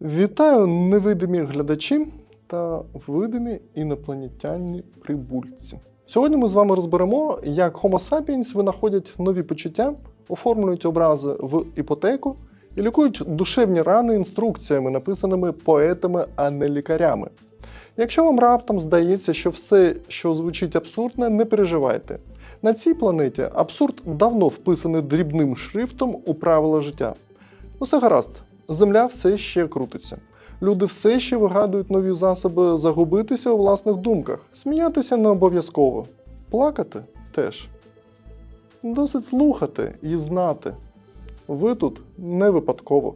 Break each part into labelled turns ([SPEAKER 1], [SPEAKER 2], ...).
[SPEAKER 1] Вітаю невидимі глядачі та видимі інопланетяні прибульці. Сьогодні ми з вами розберемо, як Homo sapiens винаходять нові почуття, оформлюють образи в іпотеку і лікують душевні рани інструкціями, написаними поетами, а не лікарями. Якщо вам раптом здається, що все, що звучить абсурдне, не переживайте. На цій планеті абсурд давно вписаний дрібним шрифтом у правила життя. Усе гаразд, земля все ще крутиться. Люди все ще вигадують нові засоби загубитися у власних думках. Сміятися не обов'язково. Плакати теж. Досить слухати і знати. Ви тут не випадково.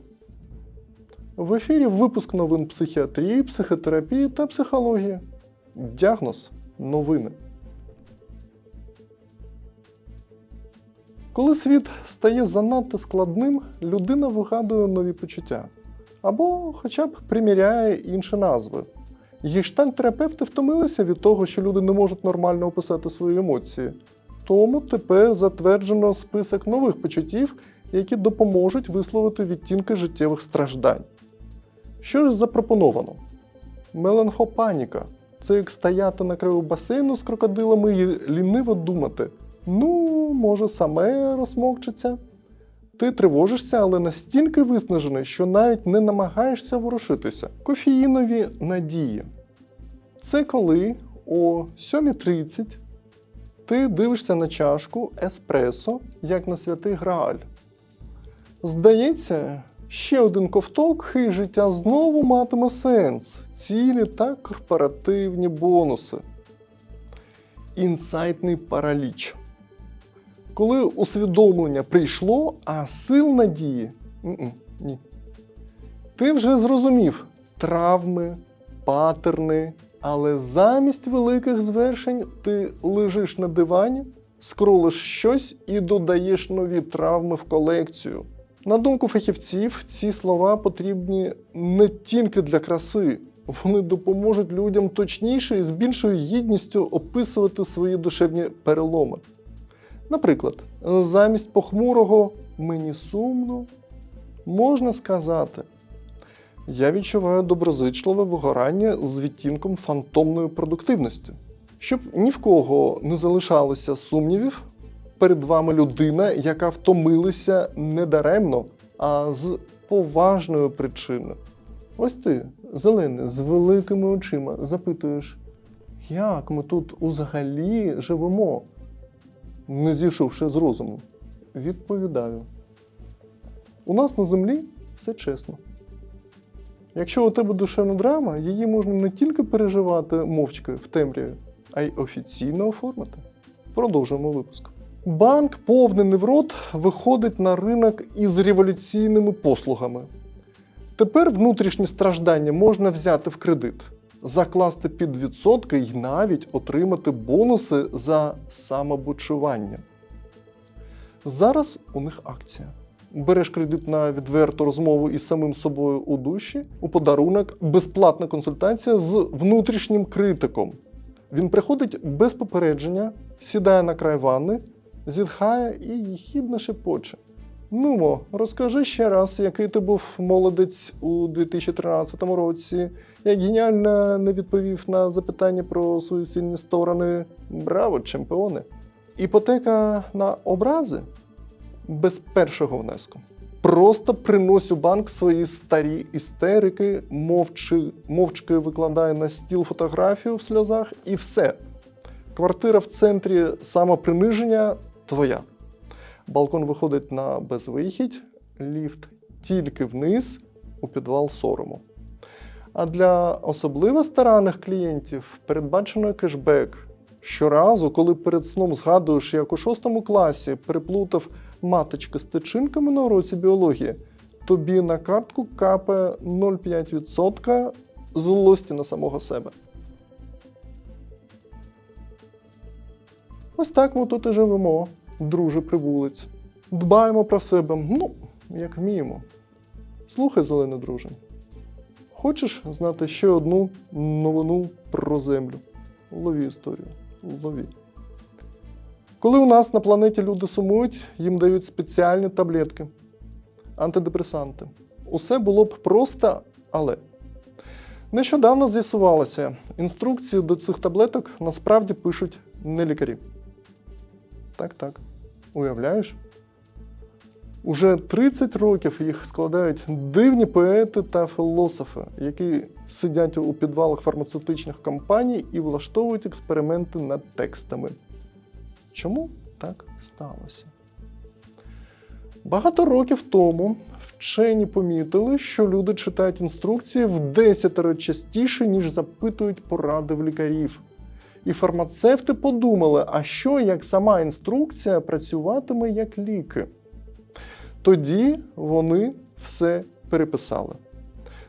[SPEAKER 1] В ефірі випуск новин психіатрії, психотерапії та психології. Діагноз новини. Коли світ стає занадто складним, людина вигадує нові почуття або хоча б приміряє інші назви. Гештальт-терапевти втомилися від того, що люди не можуть нормально описати свої емоції. Тому тепер затверджено список нових почуттів, які допоможуть висловити відтінки життєвих страждань. Що ж запропоновано? Меланхопаніка це як стояти на краю басейну з крокодилами і ліниво думати. Ну, може, саме розмокчиться. Ти тривожишся, але настільки виснажений, що навіть не намагаєшся ворушитися. Кофеїнові надії. Це коли о 7.30 ти дивишся на чашку еспресо, як на святий Грааль. Здається, ще один ковток, і життя знову матиме сенс, цілі та корпоративні бонуси. Інсайтний параліч. Коли усвідомлення прийшло, а сил надії ні. Ти вже зрозумів травми, патерни, але замість великих звершень ти лежиш на дивані, скролиш щось і додаєш нові травми в колекцію. На думку фахівців, ці слова потрібні не тільки для краси, вони допоможуть людям точніше і з більшою гідністю описувати свої душевні переломи. Наприклад, замість похмурого мені сумно можна сказати. Я відчуваю доброзичливе вигорання з відтінком фантомної продуктивності. Щоб ні в кого не залишалося сумнівів, перед вами людина, яка втомилася не даремно, а з поважною причиною. Ось ти, зелений, з великими очима, запитуєш, як ми тут узагалі живемо? Не зійшовши з розуму? Відповідаю. У нас на землі все чесно. Якщо у тебе душевна драма, її можна не тільки переживати мовчки в темряві, а й офіційно оформити. Продовжуємо випуск. Банк, повний неврот, виходить на ринок із революційними послугами. Тепер внутрішні страждання можна взяти в кредит, закласти під відсотки і навіть отримати бонуси за самобучування. Зараз у них акція. Береш кредит на відверту розмову із самим собою у душі, у подарунок безплатна консультація з внутрішнім критиком. Він приходить без попередження, сідає на край ванни, зітхає і їхідно шепоче. Нумо, розкажи ще раз, який ти був молодець у 2013 році, як геніально не відповів на запитання про свої сильні сторони. Браво, чемпіони! Іпотека на образи без першого внеску. Просто принось у банк свої старі істерики, мовчи, мовчки викладає на стіл фотографію в сльозах і все. Квартира в центрі самоприниження твоя. Балкон виходить на безвихідь, ліфт тільки вниз у підвал сорому. А для особливо старанних клієнтів передбачено кешбек. Щоразу, коли перед сном згадуєш, як у шостому класі переплутав маточки з тичинками на уроці біології, тобі на картку капає 0,5% злості на самого себе. Ось так ми тут і живемо, друже прибулець. Дбаємо про себе, ну, як вміємо. Слухай, зелений друже. Хочеш знати ще одну новину про землю? Лові історію. Лові. Коли у нас на планеті люди сумують, їм дають спеціальні таблетки, антидепресанти. Усе було б просто, Але нещодавно з'ясувалося, інструкції до цих таблеток насправді пишуть не лікарі. Так, так. Уявляєш? Уже 30 років їх складають дивні поети та філософи, які сидять у підвалах фармацевтичних компаній і влаштовують експерименти над текстами. Чому так сталося? Багато років тому вчені помітили, що люди читають інструкції в десятеро частіше, ніж запитують поради в лікарів. І фармацевти подумали, а що як сама інструкція працюватиме як ліки? Тоді вони все переписали.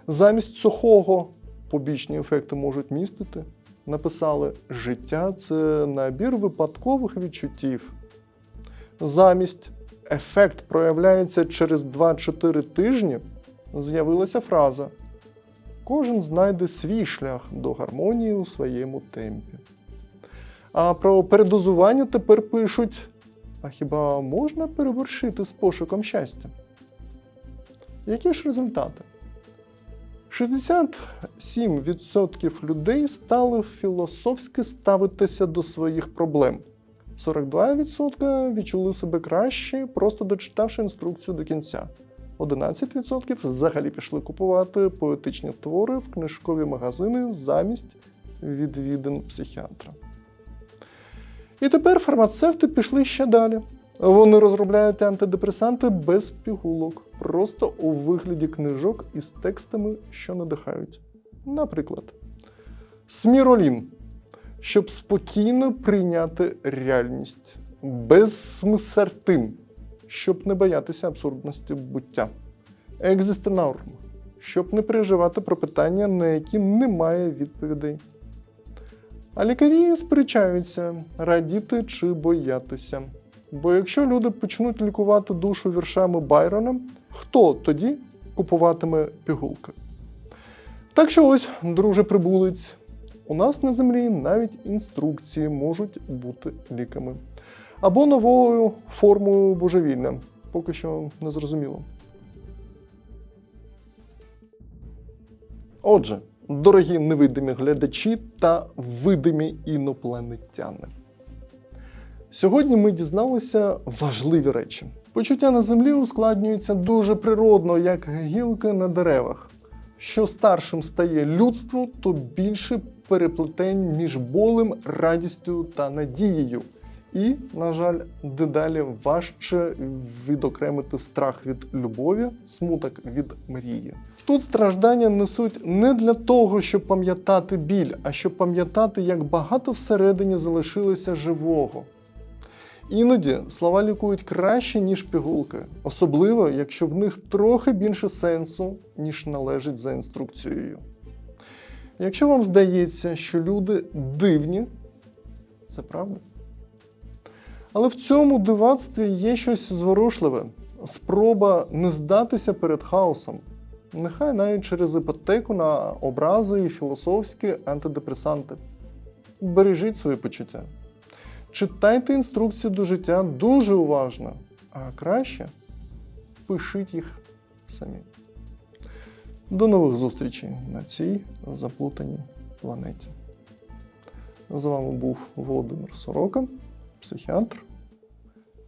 [SPEAKER 1] Замість сухого побічні ефекти можуть містити. Написали: життя це набір випадкових відчуттів. Замість ефект проявляється через 2-4 тижні. З'явилася фраза: Кожен знайде свій шлях до гармонії у своєму темпі. А про передозування тепер пишуть: а хіба можна перевершити з пошуком щастя? Які ж результати? 67% людей стали філософськи ставитися до своїх проблем. 42% відчули себе краще, просто дочитавши інструкцію до кінця. 11% взагалі пішли купувати поетичні твори в книжкові магазини замість відвідин психіатра. І тепер фармацевти пішли ще далі. Вони розробляють антидепресанти без пігулок, просто у вигляді книжок із текстами, що надихають. Наприклад, сміролін, щоб спокійно прийняти реальність, безсмисертин, щоб не боятися абсурдності буття, екзистенорм, щоб не переживати про питання, на які немає відповідей. А лікарі сперечаються, радіти чи боятися. Бо якщо люди почнуть лікувати душу віршами Байрона, хто тоді купуватиме пігулки? Так що ось, друже прибулець, у нас на землі навіть інструкції можуть бути ліками. Або новою формою божевілля. Поки що не зрозуміло. Отже, дорогі невидимі глядачі та видимі інопланетяни. Сьогодні ми дізналися важливі речі. Почуття на землі ускладнюються дуже природно, як гілки на деревах. Що старшим стає людство, то більше переплетень між болем, радістю та надією. І, на жаль, дедалі важче відокремити страх від любові, смуток від мрії. Тут страждання несуть не для того, щоб пам'ятати біль, а щоб пам'ятати, як багато всередині залишилося живого. Іноді слова лікують краще, ніж пігулки, особливо, якщо в них трохи більше сенсу, ніж належить за інструкцією. Якщо вам здається, що люди дивні, це правда. Але в цьому дивацтві є щось зворушливе, спроба не здатися перед хаосом, нехай навіть через іпотеку на образи і філософські антидепресанти. Бережіть свої почуття. Читайте інструкції до життя дуже уважно, а краще пишіть їх самі. До нових зустрічей на цій заплутаній планеті. З вами був Володимир Сорока, психіатр.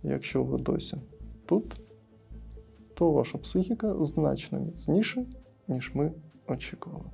[SPEAKER 1] Якщо ви досі тут, то ваша психіка значно міцніша, ніж ми очікували.